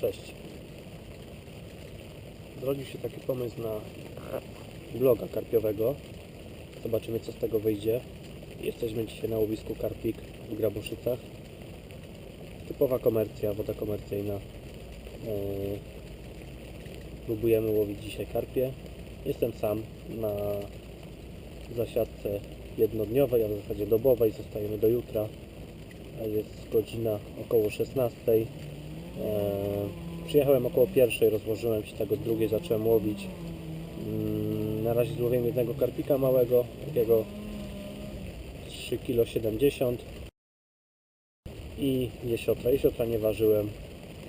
Cześć. Zrodził się taki pomysł na bloga karpiowego. Zobaczymy co z tego wyjdzie. Jesteśmy dzisiaj na łowisku Karpik w Grabuszycach. Typowa komercja, woda komercyjna. Yy, Próbujemy łowić dzisiaj karpie. Jestem sam na zasiadce jednodniowej, a w zasadzie dobowej. Zostajemy do jutra. Jest godzina około 16. Eee, przyjechałem około pierwszej, rozłożyłem się tak od drugiej, zacząłem łowić. Mm, na razie złowiłem jednego karpika małego, takiego 3,70 kg i jesiotra. Jesiotra nie ważyłem,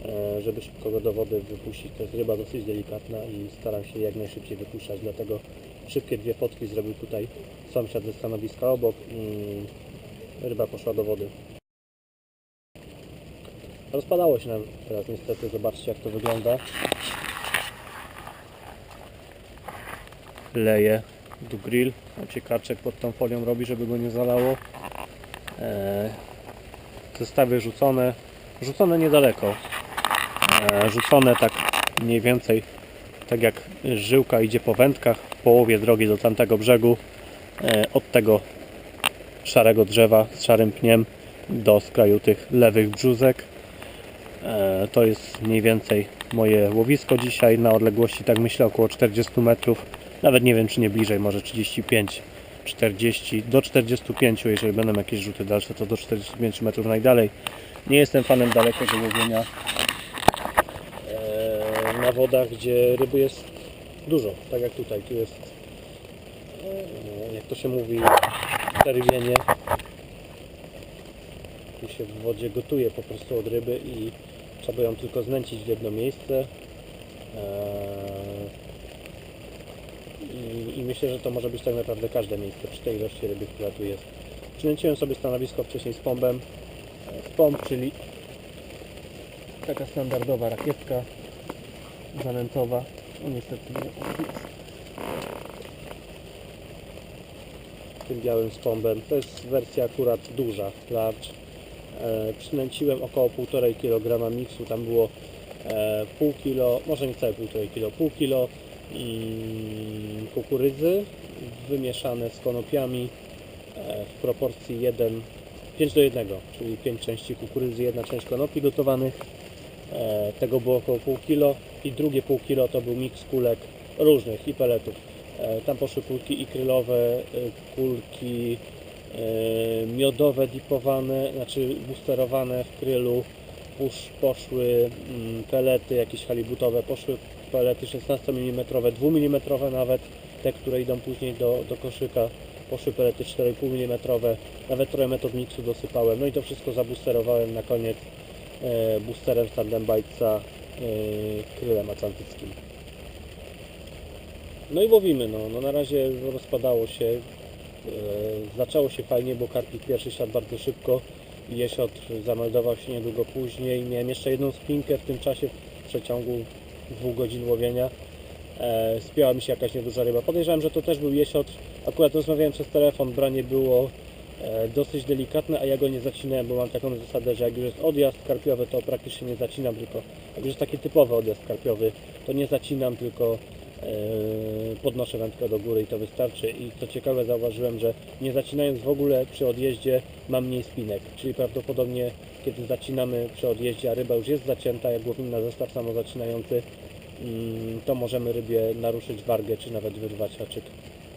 e, żeby szybko go do wody wypuścić. To jest ryba dosyć delikatna i staram się jak najszybciej wypuszczać, dlatego szybkie dwie fotki zrobił tutaj sąsiad ze stanowiska obok i ryba poszła do wody. Rozpadało się nam teraz niestety, zobaczcie jak to wygląda. Leje do grill, znaczy karczek pod tą folią robi, żeby go nie zalało. Eee, zestawy rzucone, rzucone niedaleko. Eee, rzucone tak mniej więcej tak jak żyłka idzie po wędkach w połowie drogi do tamtego brzegu eee, od tego szarego drzewa z szarym pniem do skraju tych lewych brzuzek. E, To jest mniej więcej moje łowisko dzisiaj na odległości, tak myślę, około 40 metrów. Nawet nie wiem, czy nie bliżej, może 35, 40, do 45, jeżeli będą jakieś rzuty dalsze, to do 45 metrów najdalej. Nie jestem fanem dalekiego łowienia e, na wodach, gdzie ryby jest dużo, tak jak tutaj. Tu jest, e, jak to się mówi, czerwienie. Tu się w wodzie gotuje po prostu od ryby i trzeba ją tylko znęcić w jedno miejsce. Eee, I, I myślę, że to może być tak naprawdę każde miejsce przy tej ilości ryby, która tu jest. Przynęciłem sobie stanowisko wcześniej z pombem. E, Pomp, czyli taka standardowa rakietka zanętowa. No niestety nie tym białym spombem. To jest wersja akurat duża, large. E, przynęciłem około 1,5 kg miksu, tam było e, pół kilo, może nie całe 1,5 kg, pół kilo kukurydzy wymieszane z konopiami e, w proporcji 1, 5 do 1, czyli 5 części kukurydzy, jedna część konopi gotowanych. Tego było około pół kilo i drugie pół kilo to był miks kulek różnych i peletów. Tam poszły kulki ikrylowe, kulki miodowe dipowane, znaczy boosterowane w krylu, Pusz, poszły mm, pelety jakieś halibutowe, poszły pelety 16 mm, 2 mm nawet, te które idą później do, do koszyka, poszły pelety 4,5 mm, nawet trochę metod miksu dosypałem, no i to wszystko zaboosterowałem na koniec e, boosterem Tandem Bytesa e, krylem atlantyckim. No i łowimy, no, no na razie rozpadało się, e, zaczęło się fajnie, bo karpik pierwszy siadł bardzo szybko, jesiotr zameldował się niedługo później, miałem jeszcze jedną spinkę w tym czasie w przeciągu dwóch godzin łowienia, e, spięła mi się jakaś nieduża ryba, podejrzewam, że to też był jesiotr, akurat rozmawiałem przez telefon, branie było e, dosyć delikatne, a ja go nie zacinałem, bo mam taką zasadę, że jak już jest odjazd karpiowy, to praktycznie nie zacinam, tylko jak już jest taki typowy odjazd karpiowy, to nie zacinam, tylko e, podnoszę wędkę do góry i to wystarczy. I co ciekawe zauważyłem, że nie zacinając w ogóle przy odjeździe mam mniej spinek, czyli prawdopodobnie kiedy zacinamy przy odjeździe, a ryba już jest zacięta, jak łowimy na zestaw samozacinający, mm, to możemy rybie naruszyć wargę, czy nawet wyrwać haczyk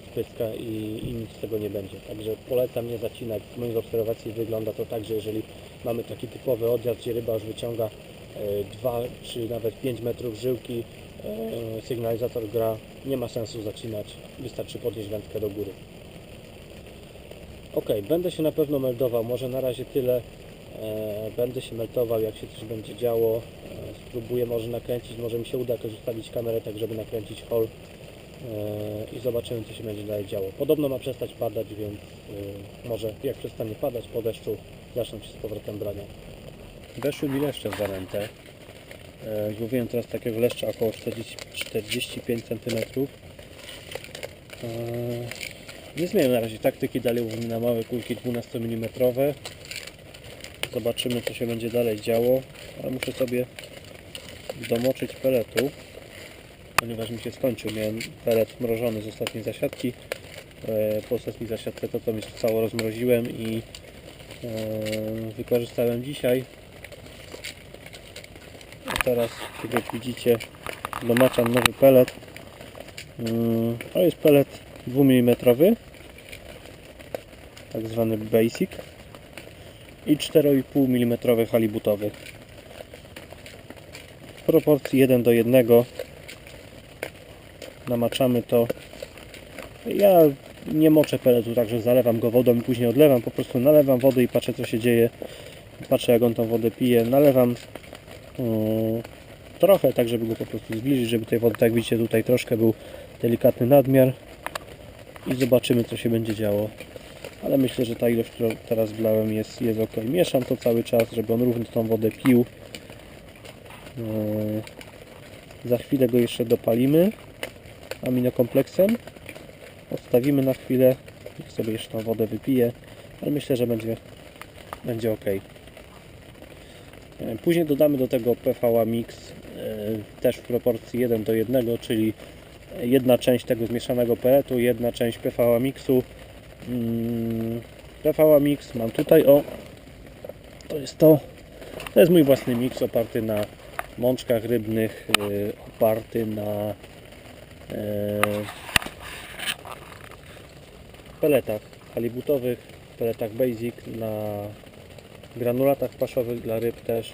z pyska i, i nic z tego nie będzie. Także polecam nie zacinać. Z moich obserwacji wygląda to tak, że jeżeli mamy taki typowy odjazd, gdzie ryba już wyciąga 2 czy nawet 5 metrów żyłki, e, sygnalizator gra, nie ma sensu zacinać, wystarczy podnieść wędkę do góry. Ok, będę się na pewno meldował, może na razie tyle. E, będę się meldował, jak się coś będzie działo. E, spróbuję może nakręcić, może mi się uda jakoś ustawić kamerę tak, żeby nakręcić hol e, i zobaczymy, co się będzie dalej działo. Podobno ma przestać padać, więc e, może jak przestanie padać po deszczu, zaczną się z powrotem brania. Weszły mi leszcze w zanętę. E, Złowiłem teraz takiego leszcza około 40, 45 cm. Nie zmieniam na razie taktyki, dalej łowimy na małe kulki 12 mm. Zobaczymy co się będzie dalej działo, ale muszę sobie domoczyć peletu, ponieważ mi się skończył. Miałem pelet mrożony z ostatniej zasiadki. E, Po ostatniej zasiadce to, co mi zostało, rozmroziłem i e, wykorzystałem dzisiaj. Teraz, tak jak widzicie, domaczam nowy pelet. Mm, To jest pelet 2 mm, tak zwany basic i 4,5 mm halibutowy. W proporcji 1 do 1 namaczamy to. Ja nie moczę peletu, także zalewam go wodą i później odlewam, po prostu nalewam wody i patrzę co się dzieje. Patrzę jak on tą wodę pije, nalewam trochę tak żeby go po prostu zbliżyć, żeby tej wody, tak jak widzicie tutaj troszkę był delikatny nadmiar i zobaczymy co się będzie działo ale myślę, że ta ilość, którą teraz wlałem jest, jest ok. Mieszam to cały czas, żeby on równo tą wodę pił. Za chwilę go jeszcze dopalimy aminokompleksem. Odstawimy na chwilę, niech sobie jeszcze tą wodę wypije, ale myślę, że będzie, będzie ok. Eee, Później dodamy do tego PVA Mix eee, też w proporcji 1 do 1, czyli jedna część tego zmieszanego peletu, jedna część PVA Mixu. Mm, PVA Mix mam tutaj, o to jest to. To jest mój własny mix oparty na mączkach rybnych y, oparty na peletach halibutowych peletach basic na granulatach paszowych dla ryb też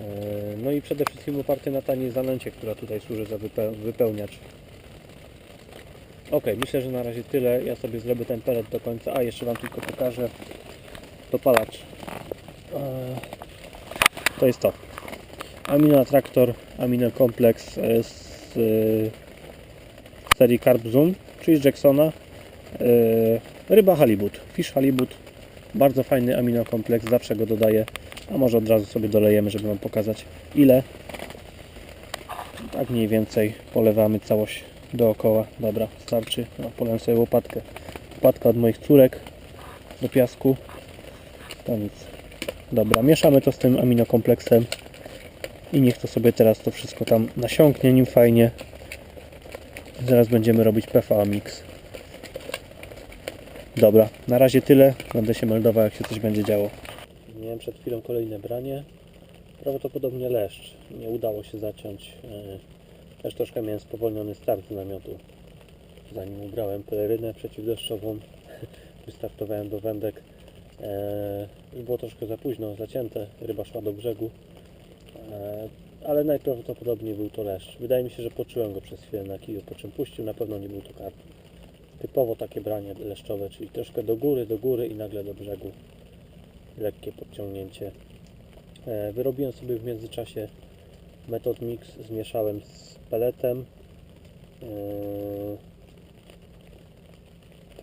Y, no i przede wszystkim oparty na taniej zanęcie, która tutaj służy za wypeł- wypełniacz Ok, myślę, że na razie tyle. Ja sobie zrobię ten pelet do końca. A, jeszcze Wam tylko pokażę dopalacz. Eee, To jest to. Amino Traktor, Amino Kompleks e, z e, serii Carb Zoom, czyli z Jacksona. E, Ryba halibut, fish halibut. Bardzo fajny amino kompleks, zawsze go dodaję. A może od razu sobie dolejemy, żeby Wam pokazać ile. Tak mniej więcej polewamy całość dookoła. Dobra, starczy. No, polem sobie łopatkę. Łopatka od moich córek do piasku. To nic. Dobra, mieszamy to z tym aminokompleksem i niech to sobie teraz to wszystko tam nasiąknie nim fajnie. Zaraz będziemy robić PVA Mix. Dobra, na razie tyle. Będę się meldował, jak się coś będzie działo. Miałem przed chwilą kolejne branie. Prawdopodobnie leszcz. Nie udało się zaciąć. e, Też troszkę miałem spowolniony start z namiotu. Zanim ubrałem pelerynę przeciwdeszczową, wystartowałem do wędek. E, Już było troszkę za późno, zacięte, ryba szła do brzegu. E, Ale najprawdopodobniej był to leszcz. Wydaje mi się, że poczułem go przez chwilę na kiju, po czym puścił. Na pewno nie był to karp. Typowo takie branie leszczowe, czyli troszkę do góry, do góry i nagle do brzegu. Lekkie podciągnięcie. E, Wyrobiłem sobie w międzyczasie metod mix, zmieszałem z peletem. Yy,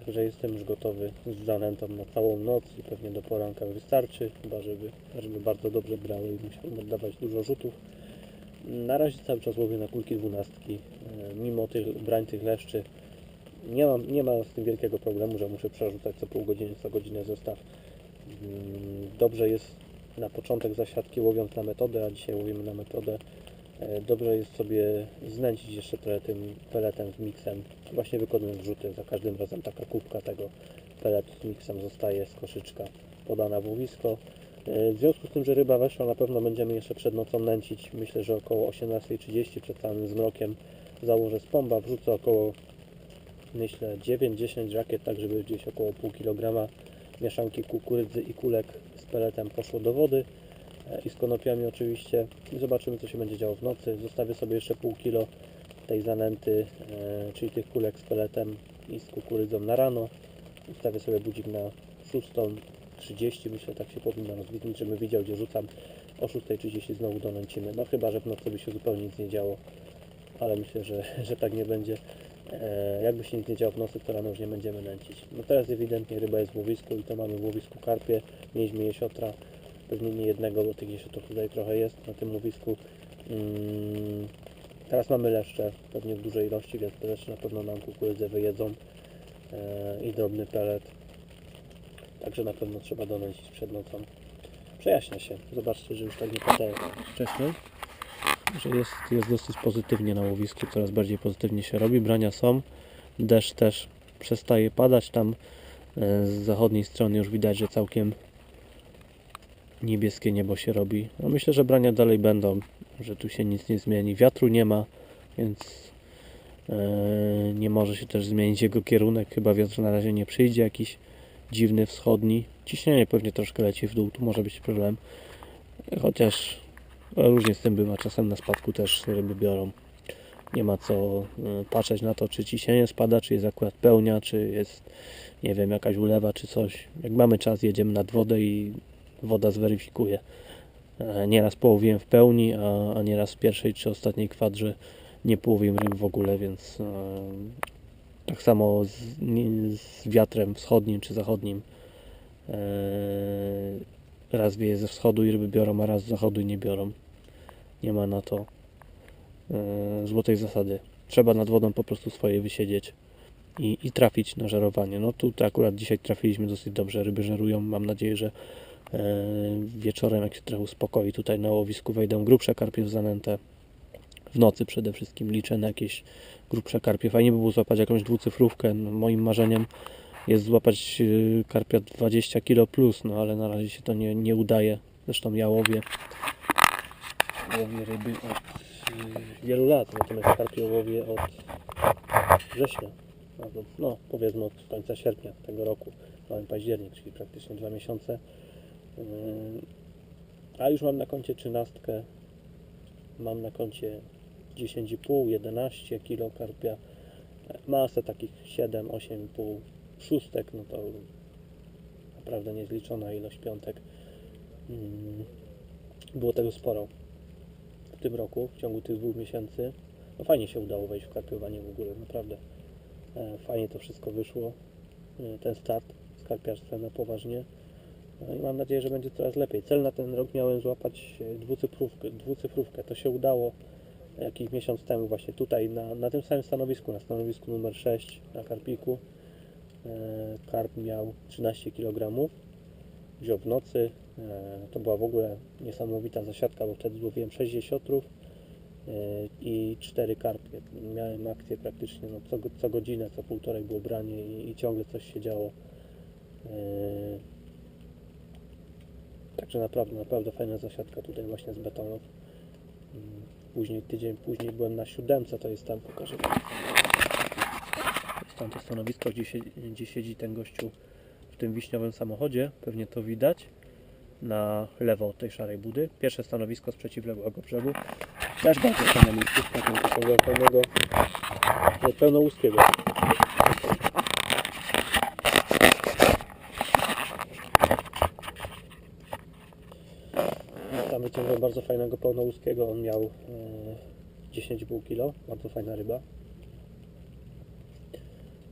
Także jestem już gotowy z zanętą na całą noc i pewnie do poranka wystarczy, chyba żeby, żeby bardzo dobrze brały i musiałem oddawać dużo rzutów. Na razie cały czas łowię na kulki dwunastki, yy, mimo tych brań tych leszczy. Nie, mam, nie ma z tym wielkiego problemu, że muszę przerzucać co pół godziny, co godzinę zestaw. Yy, Dobrze jest na początek zasiadki łowiąc na metodę, a dzisiaj łowimy na metodę. E, Dobrze jest sobie znęcić jeszcze trochę tym peletem z miksem, właśnie wykonując rzuty. Za każdym razem taka kubka tego peletu z miksem zostaje z koszyczka podana w łowisko. E, W związku z tym, że ryba weszła, na pewno będziemy jeszcze przed nocą nęcić. Myślę, że około 18.30 przed całym zmrokiem założę spomba, wrzucę około myślę 9-10 rakiet, tak żeby gdzieś około pół kilograma mieszanki kukurydzy i kulek z peletem poszło do wody e, i z konopiami oczywiście i zobaczymy co się będzie działo w nocy. Zostawię sobie jeszcze pół kilo tej zanęty, e, czyli tych kulek z peletem i z kukurydzą na rano. Ustawię sobie budzik na 6.30, myślę tak się powinno rozwidnić, żebym widział gdzie rzucam. O 6.30 znowu donęcimy, no chyba, że w nocy by się zupełnie nic nie działo, ale myślę, że, że tak nie będzie. E, jakby się nic nie działo w nocy, to rano już nie będziemy nęcić. No teraz ewidentnie ryba jest w łowisku i to mamy w łowisku karpie, mieliśmy jesiotra, pewnie nie jednego, bo tych jesiotrów tutaj trochę jest na tym łowisku. Mm, teraz mamy leszcze, pewnie w dużej ilości, więc te leszcze na pewno nam kukurydzę wyjedzą e, i drobny pelet. Także na pewno trzeba donęcić przed nocą. Przejaśnia się. Zobaczcie, że już tak nie pada jak wcześniej. Że jest, jest dosyć pozytywnie na łowisku, coraz bardziej pozytywnie się robi. Brania są, deszcz też przestaje padać. Tam e, z zachodniej strony już widać, że całkiem niebieskie niebo się robi. No myślę, że brania dalej będą, że tu się nic nie zmieni. Wiatru nie ma, więc e, nie może się też zmienić jego kierunek. Chyba wiatr na razie nie przyjdzie jakiś dziwny wschodni. Ciśnienie pewnie troszkę leci w dół, tu może być problem. Chociaż różnie z tym bywa, czasem na spadku też ryby biorą. Nie ma co e, patrzeć na to, czy ciśnienie spada, czy jest akurat pełnia, czy jest, nie wiem, jakaś ulewa, czy coś. Jak mamy czas, jedziemy nad wodę i woda zweryfikuje. E, Nieraz połowiłem w pełni, a, nieraz w pierwszej czy ostatniej kwadrze nie połowiłem ryb w ogóle, więc e, tak samo z wiatrem wschodnim czy zachodnim. Raz wieje ze wschodu i ryby biorą, a raz z zachodu i nie biorą. Nie ma na to e, złotej zasady. Trzeba nad wodą po prostu swoje wysiedzieć i, i trafić na żerowanie. No tu akurat dzisiaj trafiliśmy dosyć dobrze. Ryby żerują. Mam nadzieję, że e, wieczorem jak się trochę uspokoi tutaj na łowisku wejdą grubsze karpie w zanętę. W nocy przede wszystkim liczę na jakieś grubsze karpie. Fajnie by było złapać jakąś dwucyfrówkę. No, moim marzeniem jest złapać y, karpia 20 kg plus, no ale na razie się to nie, nie udaje. Zresztą ja łowię, łowię ryby od y, wielu lat, natomiast karpie łowię od września. Albo, No, powiedzmy od końca sierpnia tego roku. Mamy październik, czyli praktycznie dwa miesiące. Yy, A już mam na koncie trzynastkę. Mam na koncie 10,5, 11 kg karpia. Masę takich 7, 8,5 szóstek, no to naprawdę niezliczona ilość piątek. Mm, Było tego sporo w tym roku, w ciągu tych dwóch miesięcy. No fajnie się udało wejść w karpiowanie w ogóle, naprawdę. E, Fajnie to wszystko wyszło. E, Ten start z karpiarstwem na poważnie. No i mam nadzieję, że będzie coraz lepiej. Cel na ten rok miałem złapać e, dwucyfrówkę. dwucyfrówkę. To się udało jakiś miesiąc temu właśnie tutaj na, na tym samym stanowisku, na stanowisku numer 6 na karpiku. E, Karp miał 13 kg. Wziął w nocy. E, To była w ogóle niesamowita zasiadka, bo wtedy złowiłem 6 jesiotrów e, i 4 karpie. Miałem akcję praktycznie no, co, co godzinę, co półtorej było branie i, i ciągle coś się działo. Także naprawdę, naprawdę fajna zasiadka tutaj właśnie z betonów. Mm, Później, tydzień później byłem na siódemce, to jest tam, pokażę wam. To jest tam to stanowisko, gdzie siedzi, gdzie siedzi ten gościu w tym wiśniowym samochodzie, pewnie to widać. Na lewo od tej szarej budy. Pierwsze stanowisko z przeciwległego brzegu. Też bardzo fajne miejscówka, tam takiego pełnego, no, pełnołuskiego. Tam wyciągnąłem bardzo fajnego pełnołuskiego, on miał e, 10,5 kg, bardzo fajna ryba.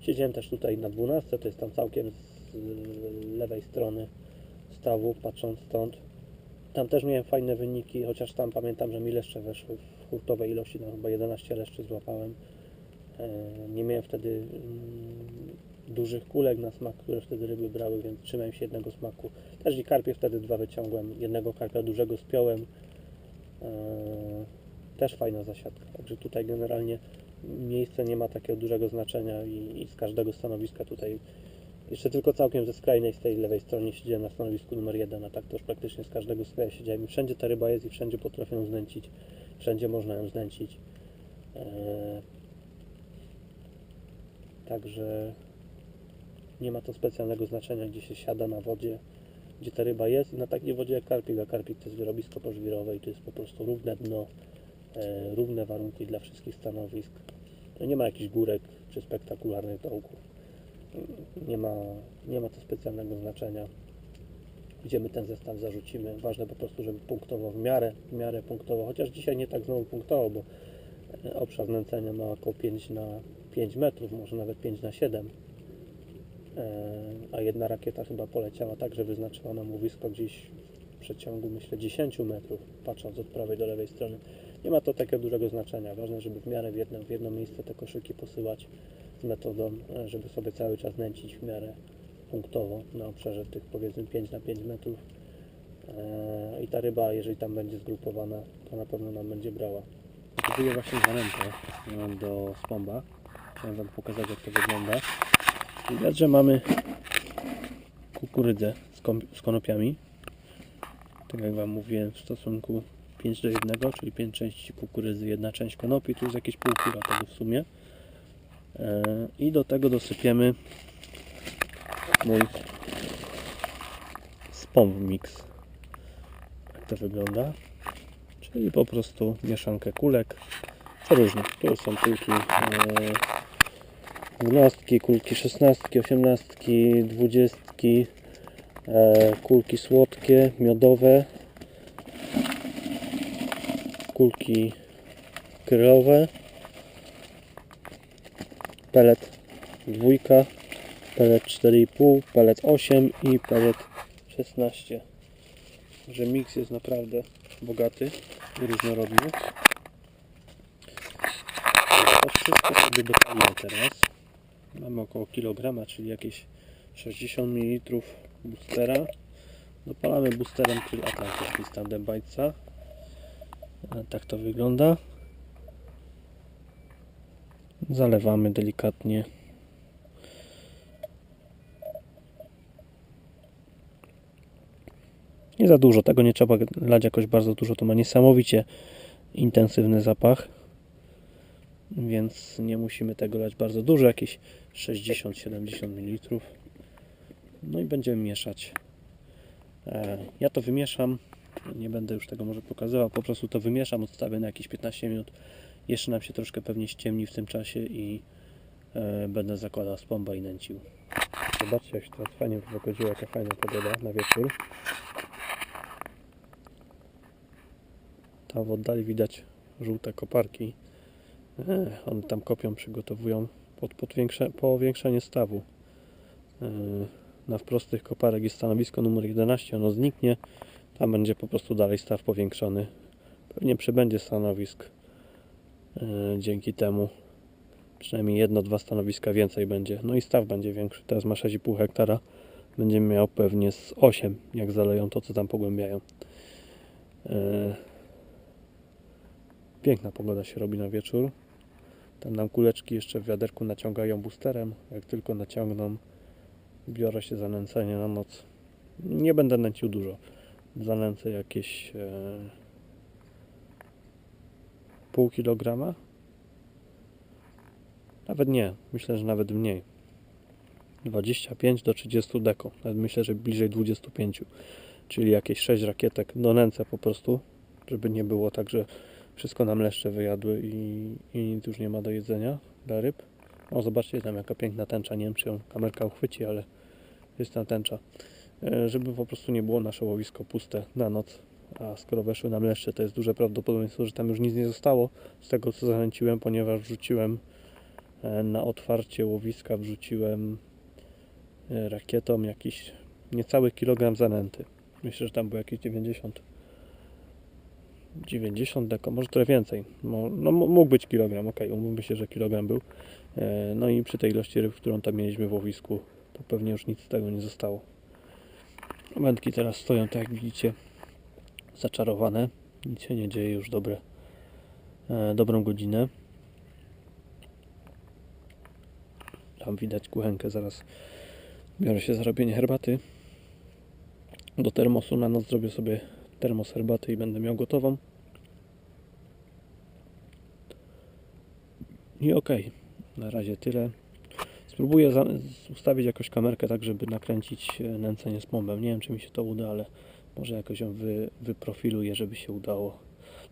Siedziałem też tutaj na 12, to jest tam całkiem z lewej strony stawu, patrząc stąd. Tam też miałem fajne wyniki, chociaż tam pamiętam, że mi leszcze weszły w hurtowej ilości, no chyba 11 leszczy złapałem. E, Nie miałem wtedy mm, dużych kulek na smak, które wtedy ryby brały, więc trzymałem się jednego smaku. Też i karpie wtedy dwa wyciągłem, jednego karpia dużego spiąłem. E, Też fajna zasiadka. Także tutaj generalnie miejsce nie ma takiego dużego znaczenia i, i z każdego stanowiska tutaj jeszcze tylko całkiem ze skrajnej, z tej lewej strony siedziałem na stanowisku numer jeden, a tak to już praktycznie z każdego skraju siedziałem i wszędzie ta ryba jest i wszędzie potrafią znęcić, wszędzie można ją znęcić. E, Także nie ma to specjalnego znaczenia, gdzie się siada na wodzie, gdzie ta ryba jest. I na takiej wodzie jak karpik, a karpik to jest wyrobisko pożwirowe i to jest po prostu równe dno, równe warunki dla wszystkich stanowisk. Nie ma jakichś górek czy spektakularnych dołków. Nie ma, nie ma to specjalnego znaczenia, gdzie my ten zestaw zarzucimy. Ważne po prostu, żeby punktowo w miarę, w miarę punktowo, chociaż dzisiaj nie tak znowu punktowo, bo e, obszar nęcenia ma około 5 na 5 metrów, może nawet 5 na 7 E, a jedna rakieta chyba poleciała tak, że wyznaczyła nam łowisko gdzieś w przeciągu myślę 10 metrów, patrząc od prawej do lewej strony. Nie ma to takiego dużego znaczenia. Ważne, żeby w miarę w jedno, w jedno miejsce te koszyki posyłać z metodą, e, żeby sobie cały czas nęcić w miarę punktowo na obszarze tych powiedzmy 5 na 5 metrów. E, I ta ryba, jeżeli tam będzie zgrupowana, to na pewno nam będzie brała. Kupuję właśnie zanętę do spomba. Chciałem Wam pokazać jak to wygląda. Widać, że mamy kukurydzę z konopiami. Tak jak Wam mówiłem, w stosunku 5 do 1, czyli 5 części kukurydzy, jedna część konopi, tu jest jakieś pół kilo tego w sumie. E, I do tego dosypiemy mój spomb mix. Jak to wygląda? Czyli po prostu mieszankę kulek. Różnych. Tu są kulki e, dwunastki, kulki szesnastki, osiemnastki, dwudziestki, e, kulki słodkie, miodowe, kulki krylowe, pelet dwójka, pelet 4,5, pelet 8 i pelet 16. Że miks jest naprawdę bogaty i różnorodny. To wszystko sobie dopalimy teraz. Mamy około kilograma, czyli jakieś 60 ml boostera. Dopalamy boosterem Trill Atlantic z tandem Tak to wygląda. Zalewamy delikatnie. Nie za dużo, tego nie trzeba lać jakoś bardzo dużo, to ma niesamowicie intensywny zapach więc nie musimy tego lać bardzo dużo, jakieś 60-70 ml. No i będziemy mieszać. E, Ja to wymieszam, nie będę już tego może pokazywał, po prostu to wymieszam, odstawię na jakieś 15 minut. Jeszcze nam się troszkę pewnie ściemni w tym czasie i e, będę zakładał spomba i nęcił. Zobaczcie jak się teraz fajnie wygodziła, jaka fajna pogoda na wieczór. Tam w oddali widać żółte koparki. E, one tam kopią, przygotowują pod podwiększe, powiększenie stawu. E, na wprost tych koparek jest stanowisko numer 11, ono zniknie. Tam będzie po prostu dalej staw powiększony. Pewnie przybędzie stanowisk. E, dzięki temu przynajmniej jedno, dwa stanowiska więcej będzie. No i staw będzie większy. Teraz ma 6,5 hektara. Będziemy miał pewnie z 8, jak zaleją to, co tam pogłębiają. E, Piękna pogoda się robi na wieczór. Tam nam kuleczki jeszcze w wiaderku naciągają boosterem. Jak tylko naciągną, biorę się za nęcenie na noc. Nie będę nęcił dużo. Zanęcę jakieś e, pół kilograma. Nawet nie. Myślę, że nawet mniej. 25 do 30 deko. Nawet myślę, że bliżej 25. Czyli jakieś 6 rakietek do nęcę po prostu. Żeby nie było tak, że wszystko nam leszcze wyjadły i, i nic już nie ma do jedzenia dla ryb. O, zobaczcie tam jaka piękna tęcza. Nie wiem, czy ją kamerka uchwyci, ale jest tam tęcza. E, Żeby po prostu nie było nasze łowisko puste na noc. A skoro weszły nam leszcze, to jest duże prawdopodobieństwo, że tam już nic nie zostało z tego, co zachęciłem, ponieważ wrzuciłem e, na otwarcie łowiska, wrzuciłem e, rakietą jakiś niecały kilogram zanęty. Myślę, że tam było jakieś 90 90 deko, może trochę więcej. No, m- mógł być kilogram, ok, umówmy się, że kilogram był. No i przy tej ilości ryb, którą tam mieliśmy w łowisku, to pewnie już nic z tego nie zostało. Wędki teraz stoją, tak jak widzicie, zaczarowane. Nic się nie dzieje już dobre, e, dobrą godzinę. Tam widać kuchenkę, zaraz biorę się za robienie herbaty. Do termosu na noc zrobię sobie termos herbaty i będę miał gotową. I okej, na razie tyle. Spróbuję ustawić jakąś kamerkę tak, żeby nakręcić e, nęcenie z pompem. Nie wiem, czy mi się to uda, ale może jakoś ją wy, wyprofiluję, żeby się udało.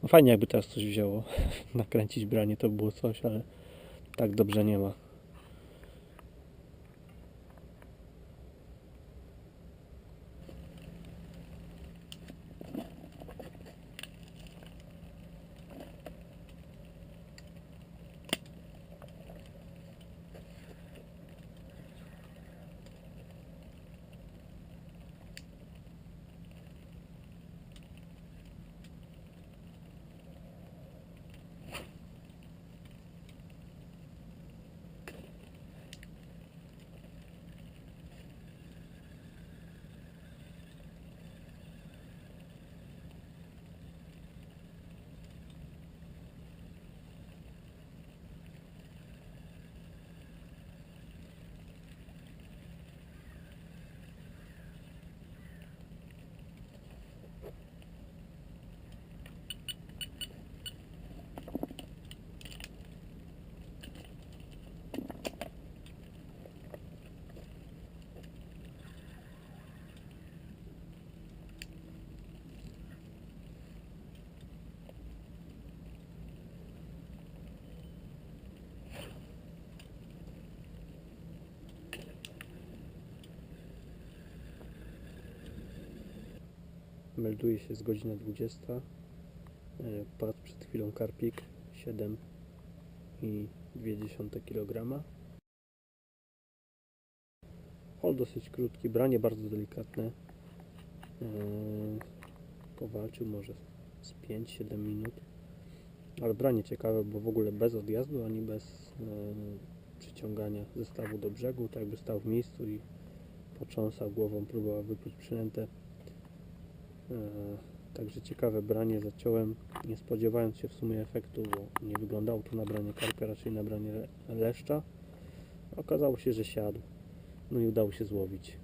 No fajnie, jakby teraz coś wzięło. Nakręcić branie to by było coś, ale tak dobrze nie ma. Melduje się z godzina 20. E, Padł przed chwilą karpik 7,2 kg. Hol dosyć krótki, branie bardzo delikatne. E, Powalczył może z 5-7 minut. Ale branie ciekawe, bo w ogóle bez odjazdu ani bez e, przyciągania zestawu do brzegu, tak jakby stał w miejscu i potrząsał głową, próbował wypluć przynętę. E, Także ciekawe branie zaciąłem, nie spodziewając się w sumie efektu, bo nie wyglądało to na branie karpia, raczej na branie le- leszcza. Okazało się, że siadł. No i udało się złowić.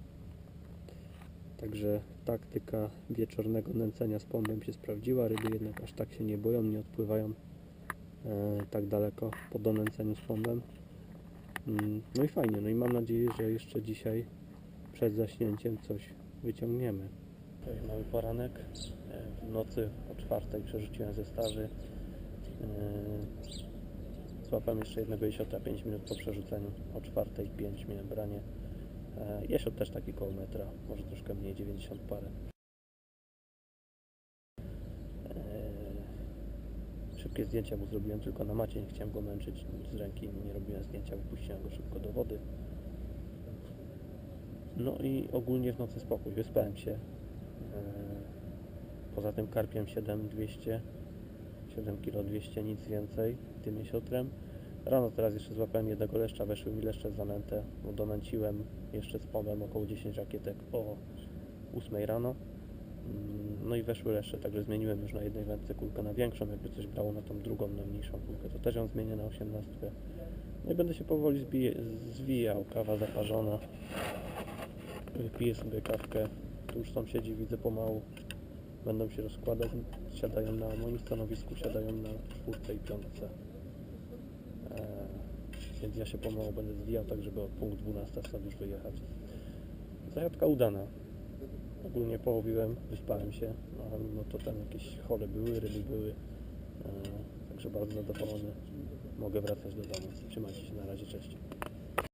Także taktyka wieczornego nęcenia z pądem się sprawdziła. Ryby jednak aż tak się nie boją, nie odpływają e, tak daleko po donęceniu z pądem. Mm, No i fajnie, no i mam nadzieję, że jeszcze dzisiaj przed zaśnięciem coś wyciągniemy. Mamy poranek. E, W nocy o czwartej przerzuciłem zestawy. E, Złapałem jeszcze jednego jesiota 5 minut po przerzuceniu. O czwartej 5 miałem branie. E, Jesiot też taki koło metra, może troszkę mniej, 90 parę. Szybkie zdjęcia mu zrobiłem tylko na macie, nie chciałem go męczyć z ręki, nie robiłem zdjęcia, wypuściłem go szybko do wody. No i ogólnie w nocy spokój, wyspałem się. E, Poza tym karpiem 7200, 7 kg 200, nic więcej tym jesiotrem. Rano teraz jeszcze złapałem jednego leszcza, weszły mi leszcze w zanętę, donęciłem jeszcze z pomem około 10 rakietek o 8 rano. Mm, No i weszły leszcze, także zmieniłem już na jednej wędce kulkę na większą, jakby coś brało na tą drugą, na mniejszą kulkę, to też ją zmienię na 18. No i będę się powoli zbije, zwijał, kawa zaparzona. Wypiję sobie kawkę, tu już sąsiedzi widzę pomału będą się rozkładać, siadają na moim stanowisku, siadają na czwórce i piątce. Eee, więc ja się pomału będę zwijał, tak żeby o punkt 12 stąd już wyjechać. Zajadka udana. Ogólnie połowiłem, wyspałem się, no, mimo to tam jakieś chore były, ryby były. Eee, także bardzo zadowolony. Mogę wracać do domu. Trzymajcie się, na razie, cześć.